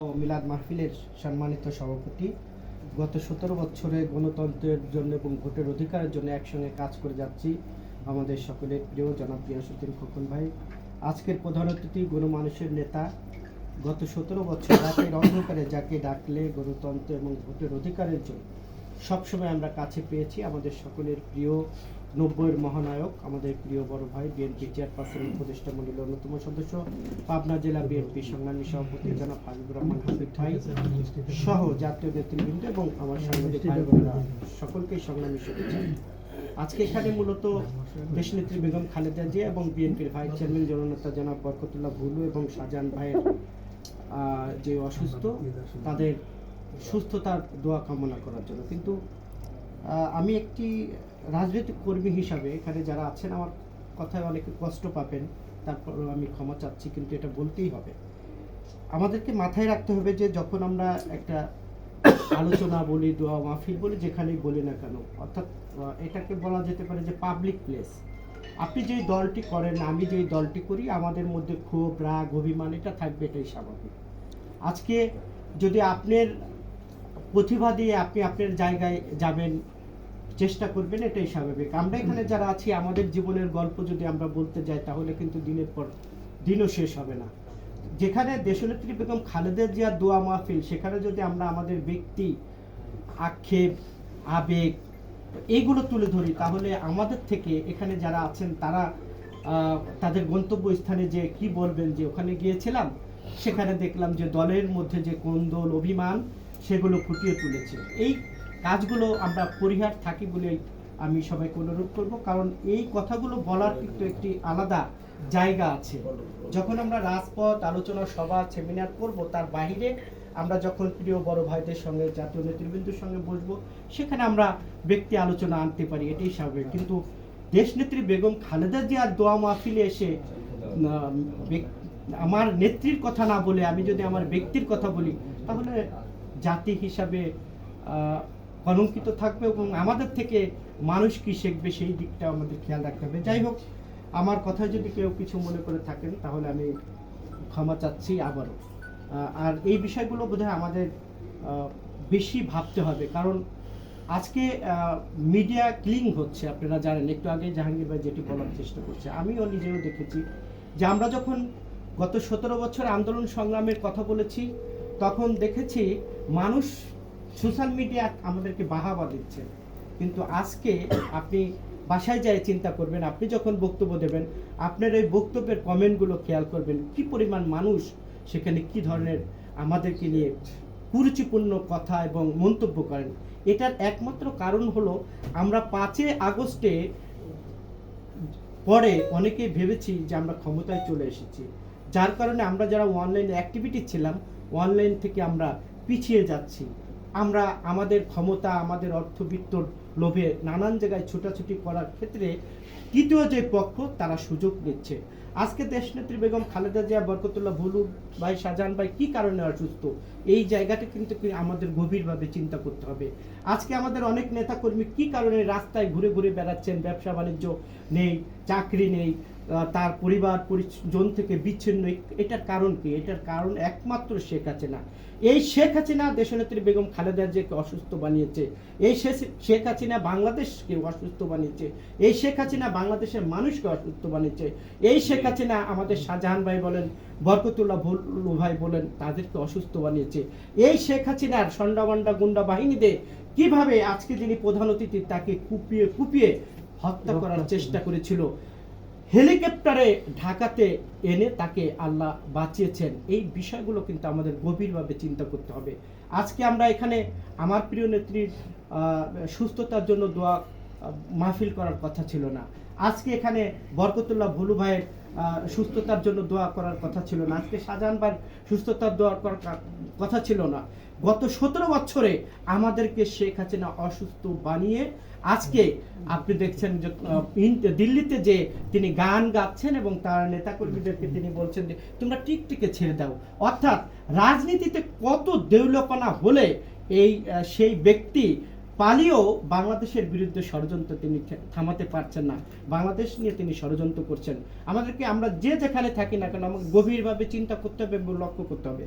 মিলাদ মাহফিলের সম্মানিত সভাপতি, গত সতেরো বছরে গণতন্ত্রের জন্য এবং ভোটের অধিকারের জন্য একসঙ্গে কাজ করে যাচ্ছি আমাদের সকলের প্রিয় জনাব গিয়াসুদ্দিন খোকন ভাই। আজকের প্রধান অতিথি গণমানুষের নেতা, গত সতেরো বছর রাতের অন্ধকারে যাকে ডাকলে গণতন্ত্র এবং ভোটের অধিকারের জন্য সবসময় আমরা কাছে পেয়েছি আমাদের সকলের প্রিয় নব্বইয়ের মহানায়ক, আমাদের প্রিয় বড় ভাই, বিএনপি চেয়ারপারসন, উপদেষ্টা মন্ডলীর অন্যতম সদস্য, পাবনা জেলা বিএনপি সংগ্রামী সভাপতি জনাব হাবিবুর রহমান হাবিব ভাই সহ জাতীয় নেতৃবৃন্দ এবং আমার সাংবাদিক ভাই বোনেরা, সকলকেই সংগ্রামী শুভেচ্ছা। আজকে এখানে মূলত দেশনেত্রী বেগম খালেদা জিয়া এবং বিএনপির ভাইস চেয়ারম্যান জননেতা জনাব বরকতুল্লাহ ভুলু এবং শাহজাহান ভাইয়ের যে অসুস্থ, তাদের সুস্থতার দোয়া কামনা করার জন্য। কিন্তু আমি একটি রাজনৈতিক কর্মী হিসাবে এখানে যারা আছেন, আমার কথায় অনেকে কষ্ট পাবেন, তারপর আমি ক্ষমা চাচ্ছি, কিন্তু এটা বলতেই হবে। আমাদেরকে মাথায় রাখতে হবে যে যখন আমরা একটা আলোচনা বলি, দোয়া, মাহফিল বলি, যেখানেই বলি না কেন, অর্থাৎ এটাকে বলা যেতে পারে যে পাবলিক প্লেস আপনি যেই দলটি করেন, আমি যেই দলটি করি, আমাদের মধ্যে ক্ষোভ, রাগ, অভিমান, এটা থাকবে, এটাই স্বাভাবিক। আজকে যদি আপনার প্রতিভা দিয়ে আপনি আপনার জায়গায় যাবেন চেষ্টা করবেন এটাই স্বাভাবিক। আমরা এখানে যারা আছি আমাদের জীবনের গল্প যদি আমরা বলতে যাই তাহলে কিন্তু দিনের পর দিনও শেষ হবে না। যেখানে দেশনেত্রী বেগম খালেদা জিয়ার দোয়া মাহফিল সেখানে যদি আমরা আমাদের ব্যক্তি আক্ষেপ আবেগ এইগুলো তুলে ধরি তাহলে আমাদের থেকে এখানে যারা আছেন তারা আহ, তাদের গন্তব্যস্থানে যে কি বলবেন যে ওখানে গিয়েছিলাম সেখানে দেখলাম যে দলের মধ্যে যে কোন্দল অভিমান সেগুলো ফুটিয়ে তুলেছে। এই কাজগুলো আমরা পরিহার থাকি বলেই আমি সবাইকে অনুরোধ করব। কারণ এই কথাগুলো বলার কিন্তু একটি আলাদা জায়গা আছে। যখন আমরা রাজপথ, আলোচনা সভা সেমিনার করব, তার বাইরে আমরা যখন প্রিয় বড় ভাইদের সঙ্গে, জাতীয় নেতৃবৃন্দের সঙ্গে বসবো, সেখানে আমরা ব্যক্তি আলোচনা আনতে পারি, এটাই স্বাভাবিক। কিন্তু দেশনেত্রী বেগম খালেদা জিয়ার দোয়া মাহফিলে এসে আমার নেত্রীর কথা না বলে, আমি যদি আমার ব্যক্তির কথা বলি, তাহলে জাতি হিসাবে কলঙ্কিত থাকবে এবং আমাদের থেকে মানুষ কি শিখবে সেই দিকটা আমাদের খেয়াল রাখতে হবে। যাই হোক, আমার কথা যদি কেউ কিছু মনে করে থাকেন, তাহলে আমি ক্ষমা চাচ্ছি আবারও। আর এই বিষয়গুলো বোধহয় আমাদের বেশি ভাবতে হবে। কারণ আজকে মিডিয়া ক্লিং হচ্ছে, আপনারা জানেন, একটু আগে জাহাঙ্গীর ভাই যেটি বলার চেষ্টা করছে, আমিও নিজেও দেখেছি যে আমরা যখন গত সতেরো বছর আন্দোলন সংগ্রামের কথা বলেছি, তখন দেখেছি মানুষ সোশ্যাল মিডিয়া আমাদেরকে বাহাবা দিচ্ছে। কিন্তু আজকে আপনি বাসায় যায় চিন্তা করবেন, আপনি যখন বক্তব্য দেবেন, আপনার ওই বক্তব্যের কমেন্টগুলো খেয়াল করবেন, কি পরিমাণ মানুষ সেখানে কি ধরনের আমাদেরকে নিয়ে কুরুচিপূর্ণ কথা এবং মন্তব্য করেন। এটার একমাত্র কারণ হলো, আমরা পাঁচই আগস্টে পরে অনেকে ভেবেছি যে আমরা ক্ষমতায় চলে এসেছি। যার কারণে আমরা যারা অনলাইন অ্যাক্টিভিটি ছিলাম অনলাইন থেকে আমরা পিছিয়ে যাচ্ছি। আমরা আমাদের ক্ষমতা আমাদের অর্থবিত্তর লোভে নানান জায়গায় ছোটাছুটি করার ক্ষেত্রে তৃতীয় যে পক্ষ, তারা সুযোগ নিচ্ছে। আজকে দেশনেত্রী বেগম খালেদা জিয়া, বরকতুল্লাহ ভুলু ভাই, শাহজাহান ভাই কি কারণে অসুস্থ? এই জায়গাটা কিন্তু আমাদের গভীরভাবে চিন্তা করতে হবে। আজকে আমাদের অনেক নেতাকর্মী কি কারণে রাস্তায় ঘুরে ঘুরে বেড়াচ্ছেন? ব্যবসা বাণিজ্য নেই, চাকরি নেই তার পরিবার পরিজন থেকে বিচ্ছিন্ন। এটার কারণ কি? এটার কারণ একমাত্র শেখ হাসিনা। এই শেখ আছে হাসিনা দেশনেত্রী বেগম খালেদা জিয়াকে অসুস্থ বানিয়েছে। এই শেখ হাসিনা বাংলাদেশকে অসুস্থ বানিয়েছে, এই শেখ হাসিনা বাংলাদেশের মানুষকে অসুস্থ বানিয়েছে, এই শেখ হাসিনা আমাদের শাহজাহান ভাই বলেন, বরকতুল্লাহ ভুল্লু ভাই বলেন, তাদেরকে অসুস্থ বানিয়েছে। এই শেখ হাসিনার সন্ডাবান্ডা গুন্ডা বাহিনীদের কীভাবে আজকে যিনি প্রধান অতিথি, তাকে কুপিয়ে কুপিয়ে হত্যা করার চেষ্টা করেছিল? হেলিকপ্টারে ঢাকাতে এনে তাকে আল্লাহ বাঁচিয়েছেন। এই বিষয়গুলো কিন্তু আমাদের গভীরভাবে চিন্তা করতে হবে। আজকে আমরা এখানে আমার প্রিয় নেত্রীর সুস্থতার জন্য দোয়া মাহফিল করার কথা ছিল না। আজকে এখানে বরকতুল্লাহ ভুলু ভাইয়ের সুস্থতার জন্য দোয়া করার কথা ছিল না। আজকে শাহজাহান ভাইয়ের সুস্থতার দোয়া করার কথা ছিল না। গত সতেরো বছরে আমাদেরকে শেখ হাসিনা অসুস্থ বানিয়ে আজকে আপনি দেখছেন যে দিল্লিতে যে তিনি গান গাচ্ছেন এবং তার নেতাকর্মীদেরকে তিনি বলছেন যে, তোমরা টিকটিকে ছেড়ে দাও। অর্থাৎ রাজনীতিতে কত দেউলপনা হলে এই সেই ব্যক্তি পালিয়েও বাংলাদেশের বিরুদ্ধে ষড়যন্ত্র তিনি থামাতে পারছেন না। বাংলাদেশ নিয়ে তিনি ষড়যন্ত্র করছেন। আমাদেরকে আমরা যে যেখানে থাকি না কেন, আমাকে গভীরভাবে চিন্তা করতে হবে এবং লক্ষ্য করতে হবে।